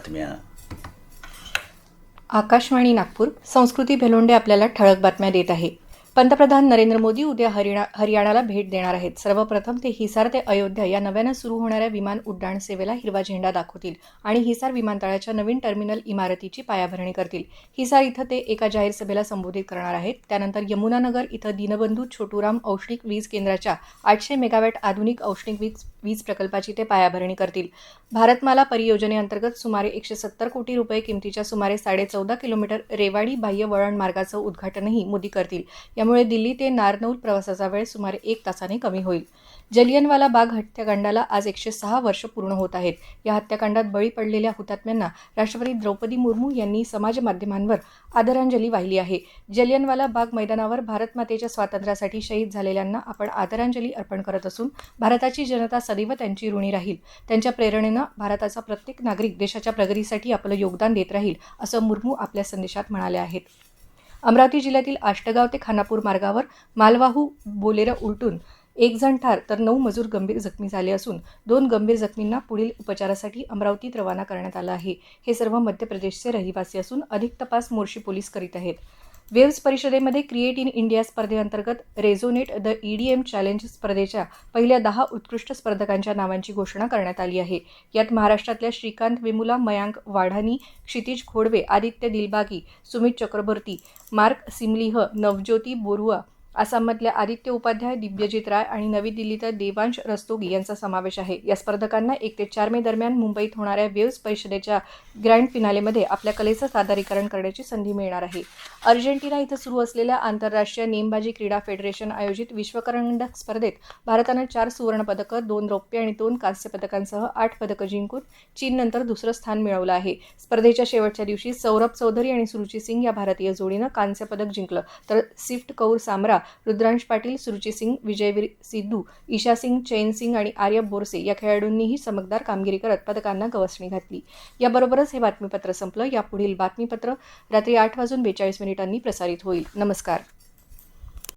बातम्या आकाशवाणी नागपूर संस्कृती भेलोंडे आपल्याला ठळक बातम्या देत आहे. पंतप्रधान नरेंद्र मोदी उद्या हरिणा हरियाणाला भेट देणार आहेत. सर्वप्रथम ते हिसार ते अयोध्या या नव्यानं सुरू होणाऱ्या विमान उड्डाण सेवेला हिरवा झेंडा दाखवतील आणि हिसार विमानतळाच्या नवीन टर्मिनल इमारतीची पायाभरणी करतील. हिसार इथं ते एका जाहीर सभेला संबोधित करणार आहेत. त्यानंतर यमुनानगर इथं दीनबंधू छोटूराम औष्णिक वीज केंद्राच्या आठशे मेगावॅट आधुनिक औष्णिक वीज वीज प्रकल्पाची ते पायाभरणी करतील. भारतमाला परियोजनेअंतर्गत सुमारे एकशे सत्तर कोटी रुपये किमतीच्या सुमारे साडेचौदा किलोमीटर रेवाडी बाह्य वळण मार्गाचं उद्घाटनही मोदी करतील. यामुळे दिल्ली ते नारनौल प्रवासाचा वेळ सुमारे एक तासाने कमी होईल. जलियनवाला बाग हत्याकांडाला आज एकशे सहा वर्ष पूर्ण होत आहेत. या हत्याकांडात बळी पडलेल्या हुतात्म्यांना राष्ट्रपती द्रौपदी मुर्मू यांनी समाज माध्यमांवर आदरांजली वाहिली आहे. जलियनवाला बाग मैदानावर भारतमातेच्या स्वातंत्र्यासाठी शहीद झालेल्यांना आपण आदरांजली अर्पण करत असून भारताची जनता सदैव त्यांची ऋणी राहील. त्यांच्या प्रेरणेनं भारताचा प्रत्येक नागरिक देशाच्या प्रगतीसाठी आपलं योगदान देत राहील असं मुर्मू आपल्या संदेशात म्हणाले आहेत. अमरावती जिल्ह्यातील आष्टगाव ते खानापूर मार्गावर मालवाहू बोलेरं उलटून एक जण ठार तर नऊ मजूर गंभीर जखमी झाले असून दोन गंभीर जखमींना पुढील उपचारासाठी अमरावतीत रवाना करण्यात आलं आहे. हे सर्व मध्य प्रदेशचे रहिवासी असून अधिक तपास मोर्शी पोलीस करीत आहेत. वेव्स परिषदेमध्ये क्रिएट इन इंडिया स्पर्धेअंतर्गत रेझोनेट द ईडीएम चॅलेंज स्पर्धेच्या पहिल्या दहा उत्कृष्ट स्पर्धकांच्या नावांची घोषणा करण्यात आली आहे. यात महाराष्ट्रातल्या श्रीकांत विमुला मयांक वाढानी क्षितिज खोडवे आदित्य दिलबागी सुमित चक्रवर्ती मार्क सिमलीह नवज्योती बोरुआ आसाममधल्या आदित्य उपाध्याय दिव्यजित राय आणि नवी दिल्लीतल्या देवांश रस्तोगी यांचा समावेश आहे. या स्पर्धकांना एक ते चार मे दरम्यान मुंबईत होणाऱ्या वेव्स परिषदेच्या ग्रँड फिनालेमध्ये आपल्या कलेचं सादरीकरण करण्याची संधी मिळणार आहे. अर्जेंटिना इथं सुरू असलेल्या आंतरराष्ट्रीय नेमबाजी क्रीडा फेडरेशन आयोजित विश्वकरंडक स्पर्धेत भारतानं चार सुवर्णपदकं दोन रौप्य आणि दोन कांस्य पदकांसह आठ पदकं जिंकून चीननंतर दुसरं स्थान मिळवलं आहे. स्पर्धेच्या शेवटच्या दिवशी सौरभ चौधरी आणि सुरुची सिंग या भारतीय जोडीनं कांस्य पदक जिंकलं. तर सिफ्ट कौर सामरा रुद्रांश पाटील सुरुची सिंग विजयवीर सिद्धू ईशा सिंग चैन सिंग आणि आर्य बोरसे या खेळाडूंनीही चमकदार कामगिरी करत पदकांना गवसणी घातली. याबरोबरच हे बातमीपत्र संपलं. यापुढील बातमीपत्र रात्री आठ वाजून बेचाळीस मिनिटांनी प्रसारित होईल. नमस्कार.